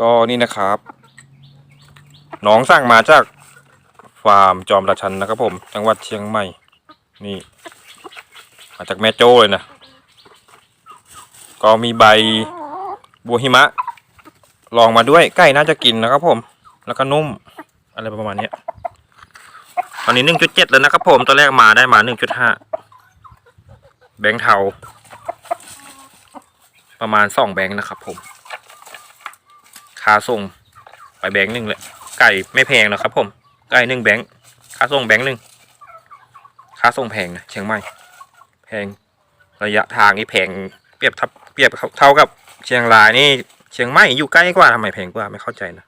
ก็นี่นะครับ น้องสั่งมาจากฟาร์มจอมราชันนะครับ ผม จังหวัดเชียงใหม่ นี่ มาจากแม่โจ้เลยนะ ก็มีใบบัวหิมะ ลองมาด้วยไก่น่าจะกินนะครับ ผม แล้วก็นุ่ม อะไรประมาณนี้ตอนนี้หนึ่งจุดเจ็ดแล้วนะครับ ผมตัวแรกมาได้มาหนึ่งจุดห้าแบงค์เทา ประมาณสองแบงค์นะครับผม ค่าส่งไปแบงค์หนึ่งเลยไก่ไม่แพงนะครับ ผมไก่หนึ่งแบงค์ค่าส่งแบงค์หนึ่งค่าส่งแพงนะเชียงใหม่แพงระยะทางนี่แพงเปรียบทับเปรียบเท่ากับเชียงรายนี่เชียงใหม่อยู่ใกล้กว่าทำไมแพงกว่าไม่เข้าใจนะ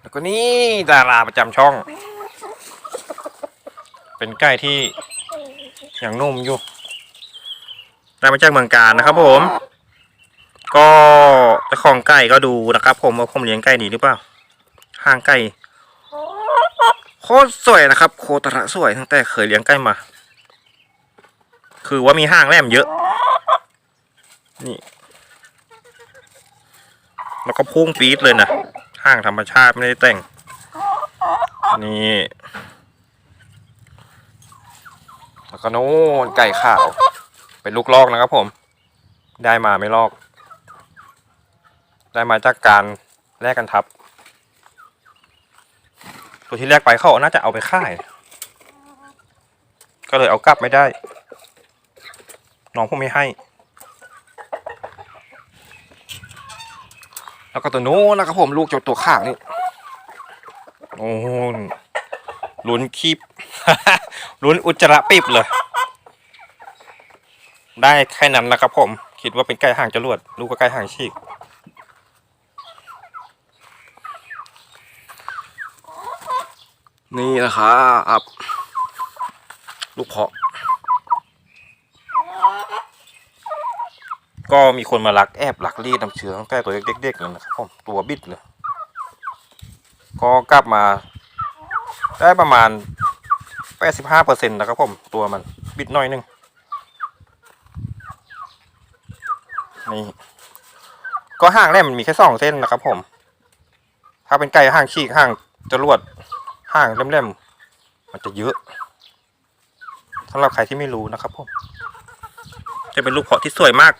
แล้วก็นี่ดาราประจำช่อง เป็นไก่ที่อยังนุ่มอยู่ได้มาจากเมืองการนะครับผม ก็เจ้าของไก่ก็ดูนะครับผมว่าผมเลี้ยงไก่ดีหรือเปล่าห้างไก่โคตรสวยนะครับ โคตรสวยตั้งแต่เคยเลี้ยงไก่มา คือว่ามีห้างแหลมเยอะ นี่ แล้วก็พุ่งปี๊ดเลยนะห้างธรรมชาติไม่ได้แต่ง นี่แล้วก็โน่นไก่ขาว เป็นลูกลอกนะครับผม ได้มาไม่ลอก ได้มาจากการแลกกันทับ ตัวที่แรกไปเขาน่าจะเอาไปค่าย ก็เลยเอากลับไม่ได้ น้องผมไม่ให้ แล้วก็ตัวนู้นนะครับผมลูกจ้าตัวข้างนี่ โอ้ลุ้นคีบลุ้นอุจจาระปิบเลย ได้แค่นั้นนะครับผม คิดว่าเป็นไก่ห่างจรวด ลูกก็ไก่ห่างฉีก นี่นะครับลูกเพาะ ก็มีคนมาลักแอบลักรีดน้ำเชื้อตั้งแต่ตัวเด็กๆเลยนะครับผมตัวบิดเลย ก็กลับมา ได้ประมาณ 85%นะครับผมตัวมันบิดหน่อยหนึงนี่ก็ห่างแรกมันมีแค่สองเส้นนะครับผม ถ้าเป็นไก่ห่างฉีกห่างจรวด ห่างเล่มๆมันจะเยอะสำหรับใครที่ไม่รู้นะครับผมจะเป็นลูกเพาะที่สวยมาก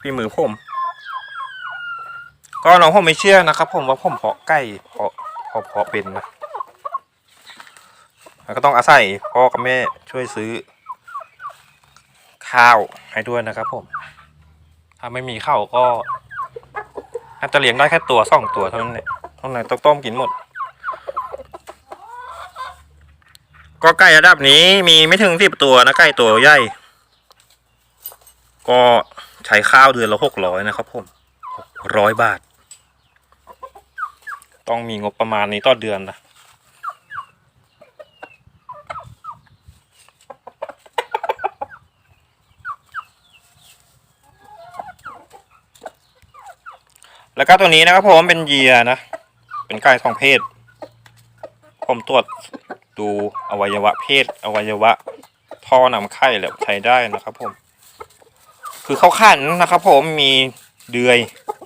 พี่มือผม ก็น้องผมไม่เชื่อนะครับ ผมว่าผมเพาะไก่เพาะเพาะเพาะเป็นนะแล้วก็ต้องอาศัยพ่อกับแม่ช่วยซื้อ ข้าวให้ด้วยนะครับผม ถ้าไม่มีข้าวก็น่าจะเลี้ยงได้แค่ตัวสองตัวเท่านั้นแหละ เท่านั้นต้องต้มกินหมด ก็ไก่ระดับนี้มีไม่ถึงสิบตัวนะไก่ตัวใหญ่ ก็ใช้ข้าวเดือนละหกร้อยนะครับผมหกร้อยบาท ต้องมีงบประมาณนี้ต่อเดือนนะแล้วก็ตัวนี้นะครับผมเป็นเยียนะ เป็นไก่สองเพศ ผมตรวจดูอวัยวะเพศ อวัยวะท่อนำไข่แล้วใช้ได้นะครับ ผม คือเขาขันนะครับ ผมมีเดือย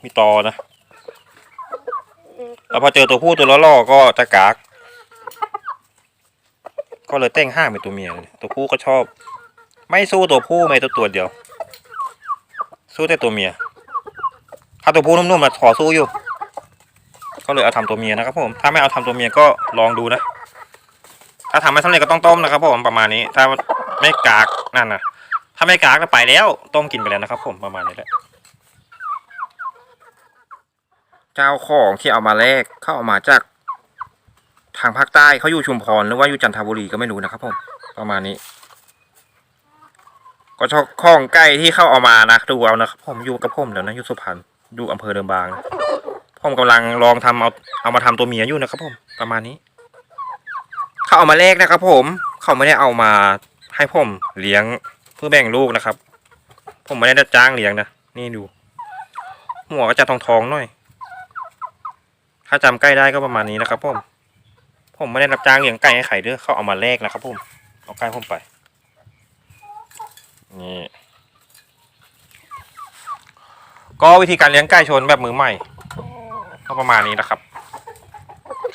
มีตอนะแล้วพอเจอตัวผู้ตัวล่อๆก็จะกากก็เลยแต่งห้าเป็นตัวเมียเลยตัวผู้ก็ชอบ ไม่สู้ตัวผู้ไม่ตัวตัวเดียว สู้แต่ตัวเมียถ้าตัวผู้นุ่มๆมาขอสู้อยู่ ก็เลยเอาทำตัวเมียนะครับผม ถ้าไม่เอาทำตัวเมียก็ลองดูนะ ถ้าทำไม่สำเร็จก็ต้องต้มนะครับผมประมาณนี้ ถ้าไม่กากนั่นนะถ้าไม่กากก็ไปแล้ว ต้มกินไปแล้วนะครับ ผมประมาณนี้แหละ เจ้าของที่เอามาแลกเข้าเอามาจากทางภาคใต้เขาอยู่ชุมพรหรือว่าอยู่จันทบุรีก็ไม่รู้นะครับ ผม ประมาณนี้ ก็ชอบข้องใกล้ที่เข้าเอามานะดูเอานะครับผมอยู่กับผมเดี๋ยวนะอยู่สุพรรณอยู่อำเภอเดิมบางนะ ผมกำลังลองทำเอาเอามาทำตัวเมียอยู่นะครับ ผมประมาณนี้เขาเอามาแลกนะครับ ผมเขาไม่ได้เอามาให้ผมเลี้ยงเพื่อแบ่งลูกนะครับ ผมไม่ได้จ้างเลี้ยงนะนี่ดูหัวก็จะทองทองหน่อย ถ้าจำใกล้ได้ก็ประมาณนี้นะครับ ผม ผมไม่ได้รับจ้างเลี้ยงไก่ให้ไข่เด้อเขาเอามาแลกนะครับ ผมเอาไก่ผมไปนี่ก็วิธีการเลี้ยงไก่ชนแบบมือใหม่ ก็ประมาณนี้นะครับ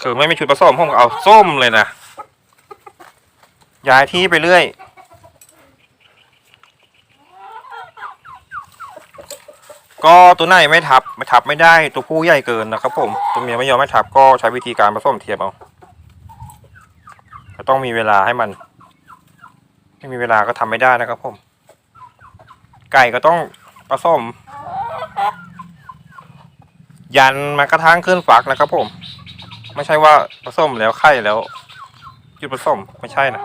คือไม่มีชุดผสมผมก็เอาส้มเลยนะย้ายที่ไปเรื่อย ก็ตัวไหนไม่ทับไม่ทับไม่ได้ตัวผู้ใหญ่เกินนะครับ ผมตัวเมียไม่ยอมไม่ทับก็ใช้วิธีการผสมเทียมเอาก็ต้องมีเวลาให้มันไม่มีเวลาก็ทำไม่ได้นะครับผม ไก่ก็ต้องผสม ยันมากระทั่งขึ้นฝักนะครับผม ไม่ใช่ว่าผสมแล้วไข่แล้วหยุดผสมไม่ใช่นะ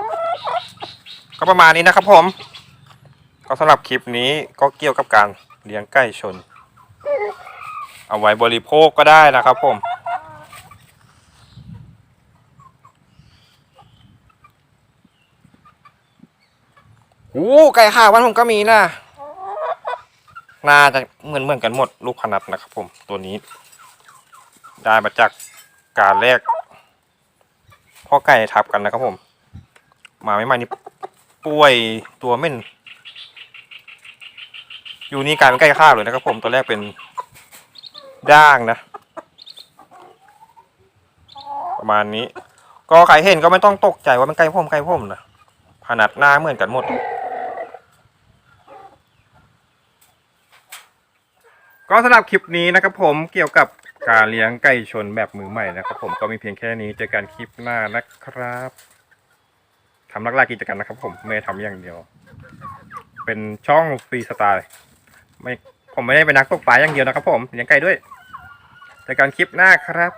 ก็ประมาณนี้นะครับผม ก็สำหรับคลิปนี้ก็เกี่ยวกับการเลี้ยงไก่ชน เอาไว้บริโภคก็ได้นะครับผมโอ้ไก่ห้าวันผมก็มีนะ น่าจะเหมือนเหมือนกันหมดลูกพนัดนะครับ ผมตัวนี้ ได้มาจากการแรกพ่อไก่ทับกันนะครับผมมาไม่มานี่ป่วยตัวเม่นอยู่นี่กลายเป็นไก่ข้าวเลยนะครับ ผมตัวแรกเป็นด่างนะ ประมาณนี้ ก็ใครเห็นก็ไม่ต้องตกใจว่าเป็นไก่พ่มไก่พ่มนะขนาดหน้าเหมือนกันหมด ก็สำหรับคลิปนี้นะครับผมเกี่ยวกับการเลี้ยงไก่ชนแบบมือใหม่นะครับผมก็มีเพียงแค่นี้เจอกันคลิปหน้านะครับทำลักลากิจกรรมนะครับ ผมไม่ทำอย่างเดียว เป็นช่องฟรีสไตล์ไม่ผมไม่ได้เป็นนักตกปลาอย่างเดียวนะครับ ผมเลี้ยงไก่ด้วยเจอกันคลิปหน้าครับ